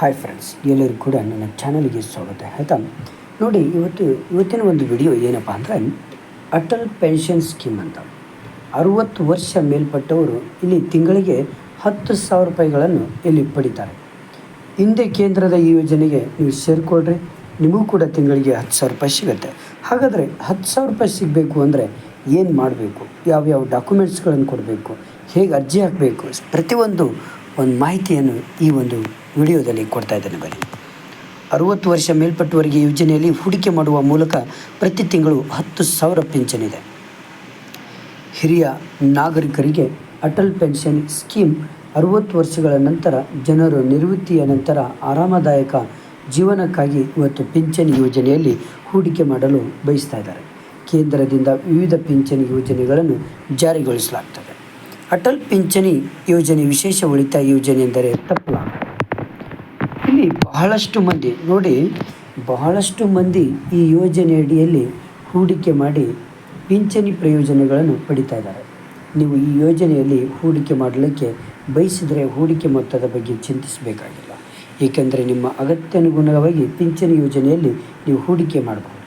Hi friends ಎಲ್ಲರಿಗೂ ಕೂಡ ನನ್ನ ಚಾನಲ್ಗೆ ಸ್ವಾಗತ. ಆಯಿತಾ? ನೋಡಿ, ಇವತ್ತು, ಇವತ್ತಿನ ಒಂದು ವಿಡಿಯೋ ಏನಪ್ಪ ಅಂದರೆ ಅಟಲ್ ಪೆನ್ಷನ್ ಸ್ಕೀಮ್ ಅಂತ. ಅರುವತ್ತು ವರ್ಷ ಮೇಲ್ಪಟ್ಟವರು ಇಲ್ಲಿ ತಿಂಗಳಿಗೆ ಹತ್ತು ಸಾವಿರ ರೂಪಾಯಿಗಳನ್ನು ಇಲ್ಲಿ ಪಡಿತಾರೆ. ಹಿಂದೆ ಕೇಂದ್ರದ ಈ ಯೋಜನೆಗೆ ನೀವು ಸೇರಿಕೊಳ್ಳ್ರಿ ನಿಮಗೂ ಕೂಡ ತಿಂಗಳಿಗೆ ಹತ್ತು ಸಾವಿರ ರೂಪಾಯಿ ಸಿಗುತ್ತೆ. ಹಾಗಾದರೆ ಹತ್ತು ಸಾವಿರ ರೂಪಾಯಿ ಸಿಗಬೇಕು ಅಂದರೆ ಏನು ಮಾಡಬೇಕು? ಯಾವ್ಯಾವ ಡಾಕ್ಯುಮೆಂಟ್ಸ್ಗಳನ್ನು ಕೊಡಬೇಕು? ಹೇಗೆ ಅರ್ಜಿ ಹಾಕಬೇಕು? ಪ್ರತಿಯೊಂದು ಒಂದು ಮಾಹಿತಿಯನ್ನು ಈ ಒಂದು ವಿಡಿಯೋದಲ್ಲಿ ಕೊಡ್ತಾ ಇದ್ದೇನೆ ಬನ್ನಿ. ಅರುವತ್ತು ವರ್ಷ ಮೇಲ್ಪಟ್ಟವರಿಗೆ ಯೋಜನೆಯಲ್ಲಿ ಹೂಡಿಕೆ ಮಾಡುವ ಮೂಲಕ ಪ್ರತಿ ತಿಂಗಳು ಹತ್ತು ಸಾವಿರ ಪೆನ್ಷನ್ ಇದೆ. ಹಿರಿಯ ನಾಗರಿಕರಿಗೆ ಅಟಲ್ ಪೆನ್ಷನ್ ಸ್ಕೀಮ್ ಅರುವತ್ತು ವರ್ಷಗಳ ನಂತರ ಜನರು ನಿವೃತ್ತಿಯ ನಂತರ ಆರಾಮದಾಯಕ ಜೀವನಕ್ಕಾಗಿ ಇವತ್ತು ಪಿಂಚಣಿ ಯೋಜನೆಯಲ್ಲಿ ಹೂಡಿಕೆ ಮಾಡಲು ಬಯಸ್ತಾ ಇದ್ದಾರೆ. ಕೇಂದ್ರದಿಂದ ವಿವಿಧ ಪಿಂಚಣಿ ಯೋಜನೆಗಳನ್ನು ಜಾರಿಗೊಳಿಸಲಾಗ್ತದೆ. ಅಟಲ್ ಪಿಂಚಣಿ ಯೋಜನೆ ವಿಶೇಷ ಉಳಿತಾಯ ಯೋಜನೆ ಎಂದರೆ ತಪ್ಪಲಾಗ ಇಲ್ಲಿ ಬಹಳಷ್ಟು ಮಂದಿ, ನೋಡಿ, ಬಹಳಷ್ಟು ಮಂದಿ ಈ ಯೋಜನೆ ಅಡಿಯಲ್ಲಿ ಹೂಡಿಕೆ ಮಾಡಿ ಪಿಂಚಣಿ ಪ್ರಯೋಜನಗಳನ್ನು ಪಡಿತಾ ಇದ್ದಾರೆ. ನೀವು ಈ ಯೋಜನೆಯಲ್ಲಿ ಹೂಡಿಕೆ ಮಾಡಲಿಕ್ಕೆ ಬಯಸಿದರೆ ಹೂಡಿಕೆ ಮೊತ್ತದ ಬಗ್ಗೆ ಚಿಂತಿಸಬೇಕಾಗಿಲ್ಲ. ಏಕೆಂದರೆ ನಿಮ್ಮ ಅಗತ್ಯಾನುಗುಣವಾಗಿ ಪಿಂಚಣಿ ಯೋಜನೆಯಲ್ಲಿ ನೀವು ಹೂಡಿಕೆ ಮಾಡಬಹುದು.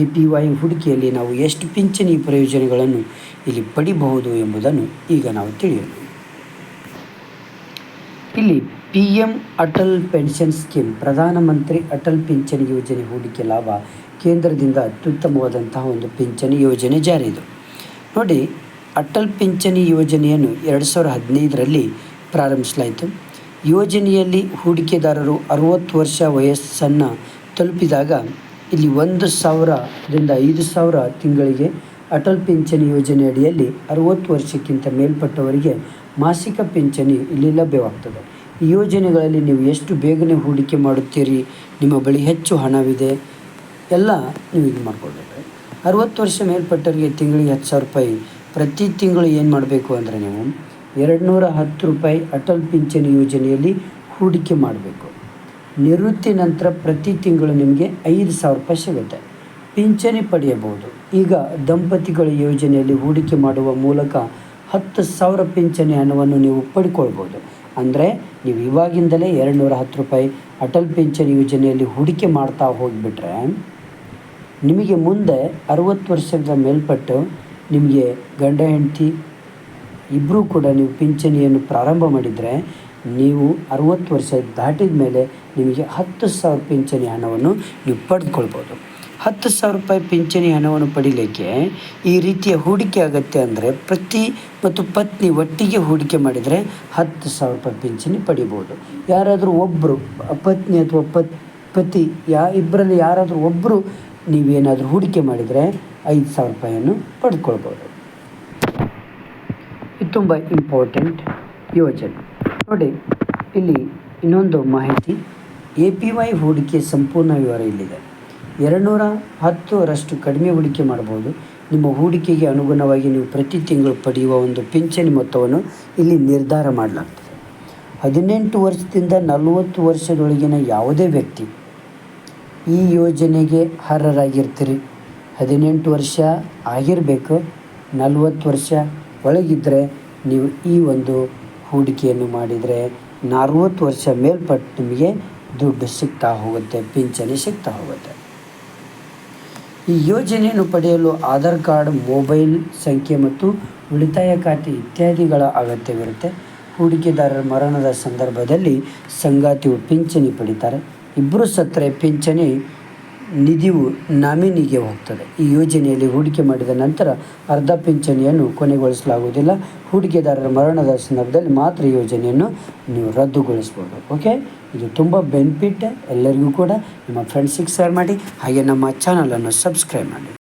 ಎ ಪಿ ವೈ ಹೂಡಿಕೆಯಲ್ಲಿ ನಾವು ಎಷ್ಟು ಪಿಂಚಣಿ ಪ್ರಯೋಜನಗಳನ್ನು ಇಲ್ಲಿ ಪಡಿಬಹುದು ಎಂಬುದನ್ನು ಈಗ ನಾವು ತಿಳಿಯೋಣ. ಇಲ್ಲಿ P M Atal pension scheme Pradhanmantri Atal ಪಿಂಚಣಿ ಯೋಜನೆ ಹೂಡಿಕೆ ಲಾಭ ಕೇಂದ್ರದಿಂದ ಅತ್ಯುತ್ತಮವಾದಂತಹ ಒಂದು ಪಿಂಚಣಿ ಯೋಜನೆ ಜಾರಿದು ನೋಡಿ, ಅಟಲ್ ಪಿಂಚಣಿ ಯೋಜನೆಯನ್ನು ಎರಡು ಸಾವಿರದ ಹದಿನೈದರಲ್ಲಿ ಪ್ರಾರಂಭಿಸಲಾಯಿತು. ಯೋಜನೆಯಲ್ಲಿ ಹೂಡಿಕೆದಾರರು ಅರುವತ್ತು ವರ್ಷ ವಯಸ್ಸನ್ನು ತಲುಪಿದಾಗ ಇಲ್ಲಿ ಒಂದು ಸಾವಿರದಿಂದ ಐದು ಸಾವಿರ ತಿಂಗಳಿಗೆ ಅಟಲ್ ಪಿಂಚಣಿ ಯೋಜನೆ ಅಡಿಯಲ್ಲಿ ಅರುವತ್ತು ವರ್ಷಕ್ಕಿಂತ ಮೇಲ್ಪಟ್ಟವರಿಗೆ ಮಾಸಿಕ ಪಿಂಚಣಿ ಇಲ್ಲಿ ಲಭ್ಯವಾಗ್ತದೆ. ಈ ಯೋಜನೆಗಳಲ್ಲಿ ನೀವು ಎಷ್ಟು ಬೇಗನೆ ಹೂಡಿಕೆ ಮಾಡುತ್ತೀರಿ? ನಿಮ್ಮ ಬಳಿ ಹೆಚ್ಚು ಹಣವಿದೆ. ಎಲ್ಲ ನೀವು ಇದು ಮಾಡ್ಕೊಳ್ಬೇಕು. ಅರುವತ್ತು ವರ್ಷ ಮೇಲ್ಪಟ್ಟವರಿಗೆ ತಿಂಗಳಿಗೆ ಹತ್ತು ಸಾವಿರ ರೂಪಾಯಿ. ಪ್ರತಿ ತಿಂಗಳು ಏನು ಮಾಡಬೇಕು ಅಂದರೆ ನೀವು ಎರಡು ನೂರ ಹತ್ತು ರೂಪಾಯಿ ಅಟಲ್ ಪಿಂಚಣಿ ಯೋಜನೆಯಲ್ಲಿ ಹೂಡಿಕೆ ಮಾಡಬೇಕು. ನಿವೃತ್ತಿ ನಂತರ ಪ್ರತಿ ತಿಂಗಳು ನಿಮಗೆ ಐದು ಸಾವಿರ ರೂಪಾಯಿ ಸಿಗುತ್ತೆ. ಪಿಂಚಣಿ ಪಡೆಯಬಹುದು. ಈಗ ದಂಪತಿಗಳ ಯೋಜನೆಯಲ್ಲಿ ಹೂಡಿಕೆ ಮಾಡುವ ಮೂಲಕ ಹತ್ತು ಸಾವಿರ ಪಿಂಚಣಿ ಹಣವನ್ನು ನೀವು ಪಡ್ಕೊಳ್ಬೋದು. ಅಂದರೆ ನೀವು ಇವಾಗಿಂದಲೇ ಎರಡು ನೂರ ಹತ್ತು ರೂಪಾಯಿ ಅಟಲ್ ಪಿಂಚಣಿ ಯೋಜನೆಯಲ್ಲಿ ಹೂಡಿಕೆ ಮಾಡ್ತಾ ಹೋಗಿಬಿಟ್ರೆ ನಿಮಗೆ ಮುಂದೆ ಅರುವತ್ತು ವರ್ಷದ ಮೇಲ್ಪಟ್ಟು ನಿಮಗೆ ಗಂಡ, ಹೆಂಡತಿ ಇಬ್ಬರೂ ಕೂಡ ನೀವು ಪಿಂಚಣಿಯನ್ನು ಪ್ರಾರಂಭ ಮಾಡಿದರೆ ನೀವು ಅರುವತ್ತು ವರ್ಷ ದಾಟಿದ ಮೇಲೆ ನಿಮಗೆ ಹತ್ತು ಸಾವಿರ ಪಿಂಚಣಿ ಹಣವನ್ನು ನೀವು ಪಡೆದುಕೊಳ್ಬೋದು ಹತ್ತು ಸಾವಿರ ರೂಪಾಯಿ ಪಿಂಚಣಿ ಹಣವನ್ನು ಪಡೀಲಿಕ್ಕೆ ಈ ರೀತಿಯ ಹೂಡಿಕೆ ಆಗುತ್ತೆ ಅಂದರೆ ಪ್ರತಿ ಮತ್ತು ಪತ್ನಿ ಒಟ್ಟಿಗೆ ಹೂಡಿಕೆ ಮಾಡಿದರೆ ಹತ್ತು ಸಾವಿರ ರೂಪಾಯಿ ಪಿಂಚಣಿ ಪಡಿಬೋದು. ಯಾರಾದರೂ ಒಬ್ಬರು ಪತ್ನಿ ಅಥವಾ ಪತ್, ಪತಿ, ಯಾ ಇಬ್ಬರಲ್ಲಿ ಯಾರಾದರೂ ಒಬ್ಬರು ನೀವೇನಾದರೂ ಹೂಡಿಕೆ ಮಾಡಿದರೆ ಐದು ಸಾವಿರ ರೂಪಾಯಿಯನ್ನು ಪಡ್ಕೊಳ್ಬೋದು. ಇದು ತುಂಬ ಇಂಪಾರ್ಟೆಂಟ್ ಯೋಜನೆ. ನೋಡಿ, ಇಲ್ಲಿ ಇನ್ನೊಂದು ಮಾಹಿತಿ. ಎ ಪಿ ವೈ ಹೂಡಿಕೆ ಸಂಪೂರ್ಣ ವಿವರ ಇಲ್ಲಿದೆ. ಎರಡು ನೂರ ಹತ್ತರಷ್ಟು ಕಡಿಮೆ ಹೂಡಿಕೆ ಮಾಡ್ಬೋದು ನಿಮ್ಮ ಹೂಡಿಕೆಗೆ ಅನುಗುಣವಾಗಿ ನೀವು ಪ್ರತಿ ತಿಂಗಳು ಪಡೆಯುವ ಒಂದು ಪಿಂಚಣಿ ಮೊತ್ತವನ್ನು ಇಲ್ಲಿ ನಿರ್ಧಾರ ಮಾಡಲಾಗ್ತದೆ. ಹದಿನೆಂಟು ವರ್ಷದಿಂದ ನಲವತ್ತು ವರ್ಷದೊಳಗಿನ ಯಾವುದೇ ವ್ಯಕ್ತಿ ಈ ಯೋಜನೆಗೆ ಅರ್ಹರಾಗಿರ್ತೀರಿ. ಹದಿನೆಂಟು ವರ್ಷ ಆಗಿರಬೇಕು, ನಲವತ್ತು ವರ್ಷ ಒಳಗಿದ್ದರೆ ನೀವು ಈ ಒಂದು ಹೂಡಿಕೆಯನ್ನು ಮಾಡಿದರೆ ನಲವತ್ತು ವರ್ಷ ಮೇಲ್ಪಟ್ಟು ನಿಮಗೆ ದುಡ್ಡು ಸಿಗ್ತಾ ಹೋಗುತ್ತೆ, ಪಿಂಚಣಿ ಸಿಗ್ತಾ ಹೋಗುತ್ತೆ. ಈ ಯೋಜನೆಯನ್ನು ಪಡೆಯಲು ಆಧಾರ್ ಕಾರ್ಡ್, ಮೊಬೈಲ್ ಸಂಖ್ಯೆ ಮತ್ತು ಉಳಿತಾಯ ಖಾತೆ ಇತ್ಯಾದಿಗಳ ಅಗತ್ಯವಿರುತ್ತೆ. ಹೂಡಿಕೆದಾರರ ಮರಣದ ಸಂದರ್ಭದಲ್ಲಿ ಸಂಗಾತಿಯು ಪಿಂಚಣಿ ಪಡಿತಾರೆ. ಇಬ್ಬರು ಸತ್ತರೆ ಪಿಂಚಣಿ ನಿಧಿಯು ನಾಮಿನಿಗೆ ಹೋಗ್ತದೆ. ಈ ಯೋಜನೆಯಲ್ಲಿ ಹೂಡಿಕೆ ಮಾಡಿದ ನಂತರ ಅರ್ಧ ಪಿಂಚಣಿಯನ್ನು ಕೊನೆಗೊಳಿಸಲಾಗುವುದಿಲ್ಲ. ಹೂಡಿಕೆದಾರರ ಮರಣದ ಸಂದರ್ಭದಲ್ಲಿ ಮಾತ್ರ ಯೋಜನೆಯನ್ನು ನೀವು ರದ್ದುಗೊಳಿಸ್ಬೋದು ಓಕೆ? ಇದು ತುಂಬ ಬೆನಿಫಿಟ್ ಎಲ್ಲರಿಗೂ ಕೂಡ. ನಿಮ್ಮ ಫ್ರೆಂಡ್ಸಿಗೆ ಶೇರ್ ಮಾಡಿ. ಹಾಗೆ ನಮ್ಮ ಚಾನಲನ್ನು ಸಬ್ಸ್ಕ್ರೈಬ್ ಮಾಡಿ.